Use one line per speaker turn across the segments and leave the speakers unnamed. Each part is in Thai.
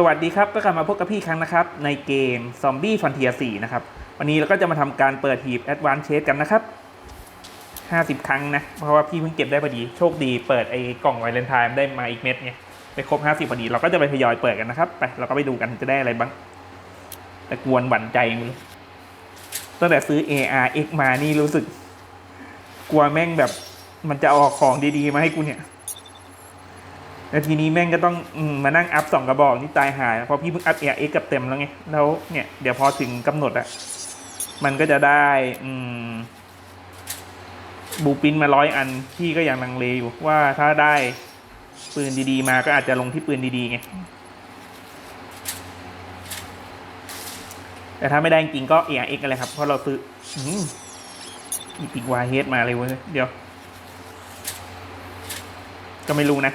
สวัสดีครับ ก็กลับมาพบกับพี่ครั้งนะครับ ในเกม Zombie Frontier 4นะครับ วันนี้เราก็จะมาทำการเปิดหีบ Advance Chest กันนะครับ 50 ครั้งนะ เพราะว่าพี่เพิ่งเก็บได้พอดี โชคดีเปิดไอ้กล่องไวเลนไทม์ได้มาอีกเม็ดไงไปครบ 50 พอดี เราก็จะไปทยอยเปิดกันนะครับ ไป เราก็ไปดูกันจะได้อะไรบ้าง แต่กวนหวั่นใจมึงตั้งแต่ซื้อ ARX มานี่รู้สึก กลัวแม่งแบบ มันจะออกของดีๆมาให้กูเนี่ย แล้วทีนี้แม่งก็ต้องอมมานั่งอัพสองกระบอกนี่ตายหายเพราะพี่เพิ่งอัพเอเอ็กกับเต็มแล้วไง แล้วเนี่ยเดี๋ยวพอถึงกำหนดอะมันก็จะได้อืมบูปินมาร้อยอันพี่ก็ยังลังเลอยู่ว่าถ้าได้ปืนดีๆ มาก็อาจจะลงที่ปืนดีๆไงแต่ถ้าไม่ได้จริงก็เอเอ็กกันเลยครับ เพราะเราซื้ออืมอีพิกวาเฮดมาเลยเว้ยเดี๋ยว ก็ไม่รู้นะ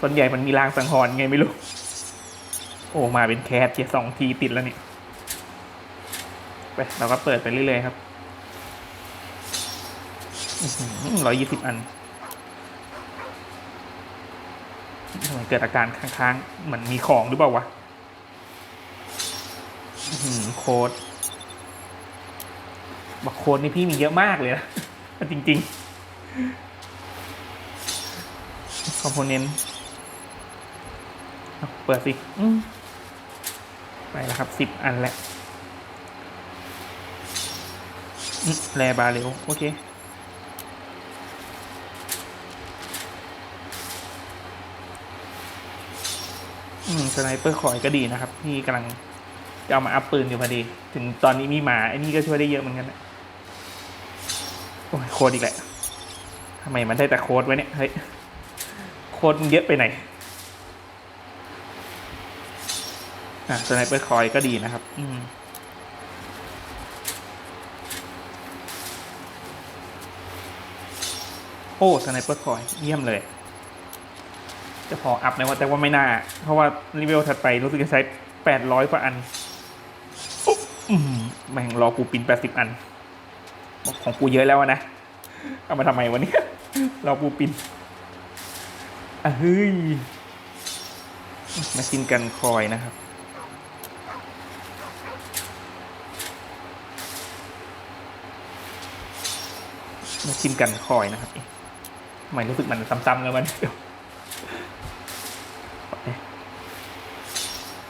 ส่วนใหญ่มันมีรางสังหรณ์ไงไม่รู้ โอ้มาเป็นแคสเจียสองทีติดแล้วเนี่ยไปเราก็เปิดไปเรื่อยๆครับร้อยยี่สิบอันทำไมเกิดอาการค้างๆเหมือนมีของหรือเปล่าวะโค้ดบอกโค้ดนี่พี่มีเยอะมากเลยนะ จริง ๆ คอมโพเนนต์ เปิดสิไปแล้วครับสิบอันแล้วแลบาเร็วโอเคอืมสไนเปอร์คอยก็ดีนะครับ นี่กำลังจะเอามาอัพปืนอยู่พอดี ถึงตอนนี้มีหมาไอ้นี่ก็ช่วยได้เยอะเหมือนกันนะโอ้ยโค้ดอีกแหละทำไมมันได้แต่โค้ดไว้เนี่ย เฮ้ย โค้ดเยอะไปไหน อะสไนเปอร์คอยก็ดีนะครับ อืมโอ้สไนเปอร์คอย เยี่ยมเลย จะพออัพไหมว่าแต่ว่าไม่น่า เพราะว่ารีเวลถัดไปรู้สึกจะใช้แปดร้อยกว่าอันอุ๊บอืมแม่งรอกูปินแปดสิบอันบอกของกูเยอะแล้วอะนะ เอามาทำไมวะเนี่ยรอปูปินอะเฮ้ยมาชินกันคอยนะครับ มาชิมกันคอยนะครับทำไมรู้สึกมันซ้ำๆกันวะเนี่ย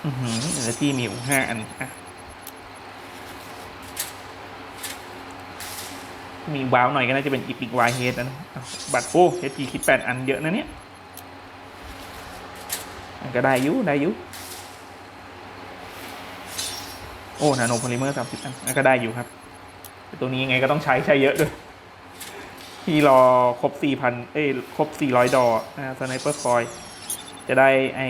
อือหือเออที่มีอยู่ห้าอันอะมีว้าวหน่อยก็น่าจะเป็นอีพิกวายเฮดนะอะบัตรโอ้เฮดพีคิดแปดอันเยอะนะเนี่ยก็ได้อยุได้อยุโอ้นาโนโพลิเมอร์สามสิบอันอะก็ได้อยู่ครับ ตัวนี้ยังไงก็ต้องใช้ใช้เยอะด้วย ที่รอครบสี่พันเอ้ย ครบสี่ร้อยดอนะสไนเปอร์คอย จะได้ไอ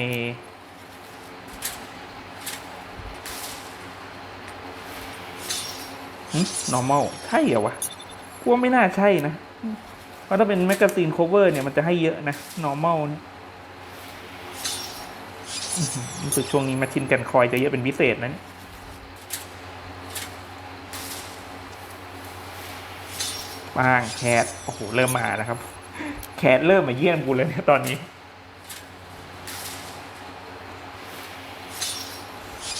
หึ normal ใช่เหรอวะกูว่าไม่น่าใช่นะ เพราะถ้าเป็นแมกกาซีน cover เนี่ย มันจะให้เยอะนะ normal เนี่ยอื้อหือรู้สึกช่วงนี้มาชินกันคอยจะเยอะเป็นพิเศษนะเนี่ย บ้างแคทโอ้โหเริ่มมาแล้วครับ แคทเริ่มมาเยี่ยมกูเลยเนี่ยตอนนี้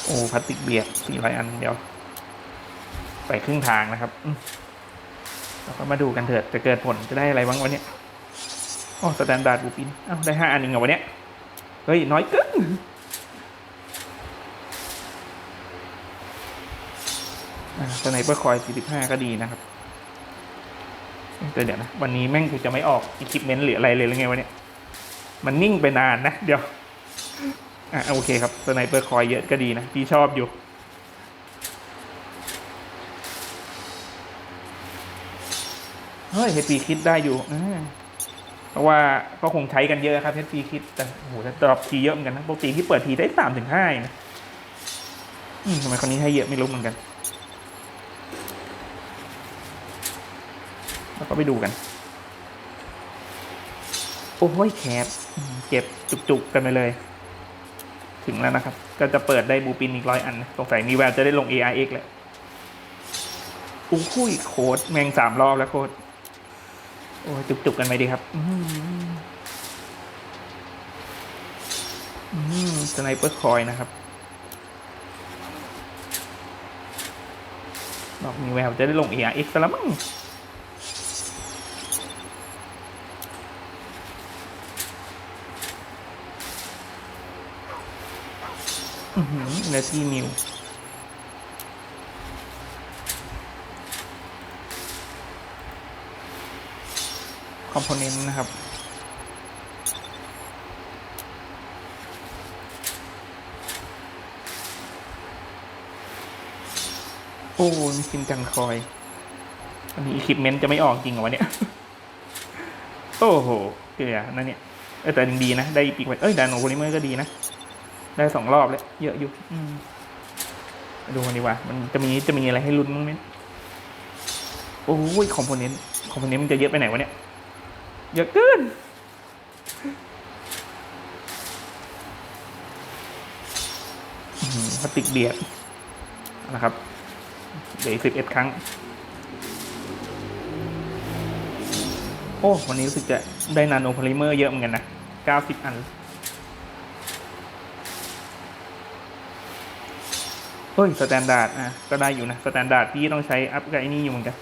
โอ้พลาสติกเบียร์สี่ร้อยอันเดียว ไปครึ่งทางนะครับอืมเราก็มาดูกันเถิดจะเกิดผลจะได้อะไรบ้างวันนี้โอ้สแตนดาร์ดบูปินเอ้าได้ห้าอันเองเหรอวันนี้เฮ้ย น้อยเกินสไนเปอร์คอยสี่สิบห้าก็ดีนะครับ เดี๋ยวนะ วันนี้แม่งกูจะไม่ออกอิคิปเมนต์หรืออะไรเลยหรือไงวะเนี่ย มันนิ่งไปนานนะ เดี๋ยว อะโอเคครับสไนเปอร์คอยเยอะก็ดีนะ พี่ชอบอยู่เฮ้ยเฮปีคิดได้อยู่เพราะว่าก็คงใช้กันเยอะครับเฮปีคิดแต่โอ้โหแต่ดรอปทีเยอะเหมือนกันนะปกติที่เปิดทีได้สามถึงห้านะทำไมคนนี้ให้เยอะไม่รู้เหมือนกัน แล้วก็ไปดูกัน โอ้ยแคบเจ็บจุกๆกันไปเลย ถึงแล้วนะครับ ก็จะเปิดได้บูปินอีกร้อยอันสงสัยมีแววจะได้ลง ARX แล้วอู้คุยโคดแมงสามรอบแล้วโคดโอ้ยจุกๆกันไปดีครับอืมอืมสไนเปอร์คอยนะครับบอกมีแววจะได้ลง ARX แล้วมั้งอือหือ เนที่มิวคอมโพเนนต์นะครับโอ้มีซิมกันคอย อันนี้คลิปเมนต์จะไม่ออกจริงเหรอวะเนี่ย โอ้โหเกลือนั่นเนี่ยเออแต่ยังดีนะ ได้ปีกไว้เอ้ยดานโนโพลิเมอร์ก็ดีนะ ได้สองรอบแล้วเยอะอยู่อืมมาดูกันดีกว่า มันจะมีจะมีอะไรให้ลุ้นมั้งไหมโอ้ยคอมโพเนนต์คอมโพเนนต์มันจะเยอะไปไหนวะเนี่ย เยอะเกินพลาสติกเบียดนะครับเดี๋ยวอีกสิบเอ็ดครั้ง โอ้ วันนี้รู้สึกจะได้นาโนโพลิเมอร์เยอะเหมือนกันนะเก้าสิบอัน เฮ้ยสแตนดาร์ดอะก็ได้อยู่นะสแตนดาร์ดพี่ต้องใช้อัพกับไอ้นี่อยู่เหมือนกัน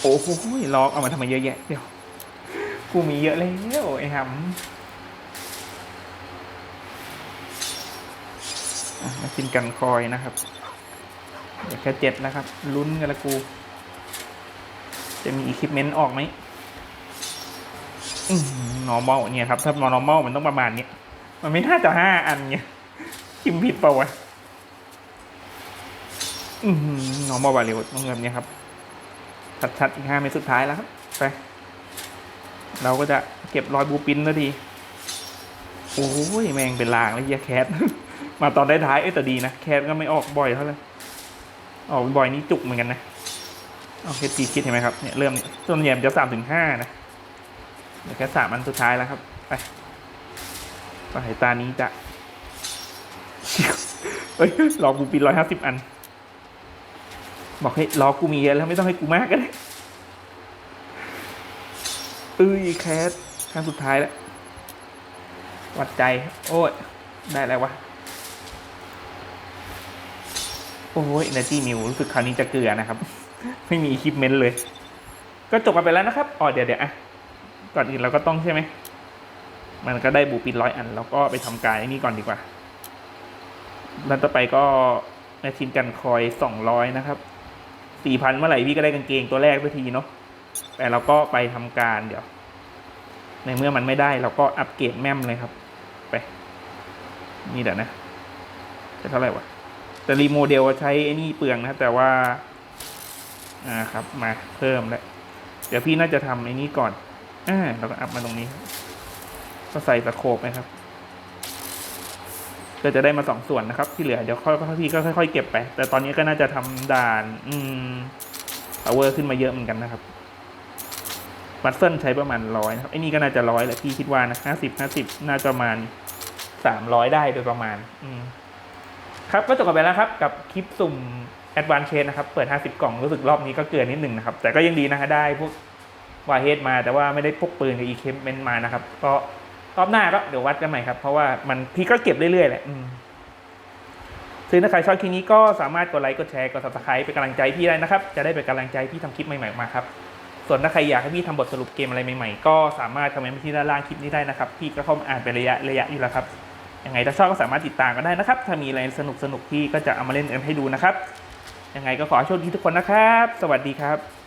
โอ้โหล็อกเอามาทำไมเยอะแยะเดี๋ยวกูมีเยอะแล้วไอ้หำอะมากินกันคอยนะครับแค่เจ็ดแล้วครับ ลุ้นกันละกู จะมีอุปกรณ์ออกไหมอืม normal เนี่ยครับ ถ้า normal มันต้องประมาณนี้ มันไม่น่าจะห้าอันเนี่ยคิมผิดเปล่าวะอืม normal บาเร็วต้องแบบนี้ครับชัดๆอีกห้าเมตรสุดท้ายแล้วครับไปเราก็จะเก็บรอยบูปินแล้วดีโอ้ยแมงเป็นลางแล้วเฮียแคทมาตอนได้ท้ายเอ้แต่ดีนะแคทก็ไม่ออกบ่อยเท่าไหร่ออกบ่อยนี่จุกเหมือนกันนะเอาเคตีคิดเห็นไหมครับเนี่ยเริ่มเนี่ยส่วนใหญ่จะสามถึงห้านะเดี๋ยวแค่สามอันสุดท้ายแล้วครับไป ไปตานี้จะเฮ้ยรอบูปินร้อยห้าสิบอัน บอกให้รอกูมีเยอะแล้วไม่ต้องให้กูมากก็ได้เอ้ยแคสครั้งสุดท้ายแล้ววัดใจ โอ้ย ได้แล้ววะ โอ้ย Energy Mill รู้สึกคราวนี้จะเกลือนะครับ ไม่มีคลิปเมนต์เลย ก็จบกันไปแล้วนะครับ อ๋อเดี๋ยวเดี๋ยวอะ ก่อนอื่นเราก็ต้องใช่ไหม มันก็ได้บูปินร้อยอันเราก็ไปทำการไอ้นี่ก่อนดีกว่าแล้วต่อไปก็แมชชีนกันคอยสองร้อยนะครับสี่พันเมื่อไหร่พี่ก็ได้กางเกงตัวแรกสักทีเนาะแต่เราก็ไปทำการเดี๋ยว ในเมื่อมันไม่ได้เราก็อัปเกรดแม่มเลยครับ ไป นี่เดี๋ยวนะจะเท่าไหร่วะแต่รีโมเดลใช้ไอ้นี่เปลืองนะ แต่ว่า อ่าครับมาเพิ่มแล้ว เดี๋ยวพี่น่าจะทำไอ้นี้ก่อนอ่าเราก็อัพมาตรงนี้ ก็ใส่สโคปนะครับก็จะได้มาสองส่วนนะครับ ที่เหลือเดี๋ยวค่อยๆพี่ก็ค่อยๆเก็บไป แต่ตอนนี้ก็น่าจะทำด่าน อืม power ขึ้นมาเยอะเหมือนกันนะครับวัตเฟิลใช้ประมาณร้อยนะครับไอ้นี่ก็น่าจะร้อยแหละพี่คิดว่านะห้าสิบห้าสิบน่าจะประมาณสามร้อยได้โดยประมาณ อืมครับก็จบกันไปแล้วครับ กับคลิปสุ่ม Advance Chase นะครับ เปิด 50 กล่องรู้สึกรอบนี้ก็เกินนิดหนึ่งนะครับ แต่ก็ยังดีนะฮะได้พวกวาเฮดมาแต่ว่าไม่ได้พกปืนกับอีเคมเมนมานะครับ ก็ รอบหน้าก็เดี๋ยววัดกันใหม่ครับ เพราะว่ามันพี่ก็เก็บเรื่อยๆแหละอืมซึ่งถ้าใครชอบคลิปนี้ก็สามารถกดไลค์กดแชร์กด subscribe เป็นกำลังใจพี่ได้นะครับ จะได้เป็นกำลังใจพี่ทำคลิปใหม่ๆออกมาครับ ส่วนถ้าใครอยากให้พี่ทำบทสรุปเกมอะไรใหม่ๆ ก็สามารถคอมเมนต์ที่ด้านล่างคลิปนี้ได้นะครับ พี่ก็เข้ามาอ่านเป็นระยะระยะอยู่แล้วครับ ยังไงถ้าชอบก็สามารถติดตามกันได้นะครับ ถ้ามีอะไรสนุกสนุกๆพี่ก็จะเอามาเล่นกันให้ดูนะครับ ยังไงก็ขอโชคดีทุกคนนะครับ สวัสดีครับ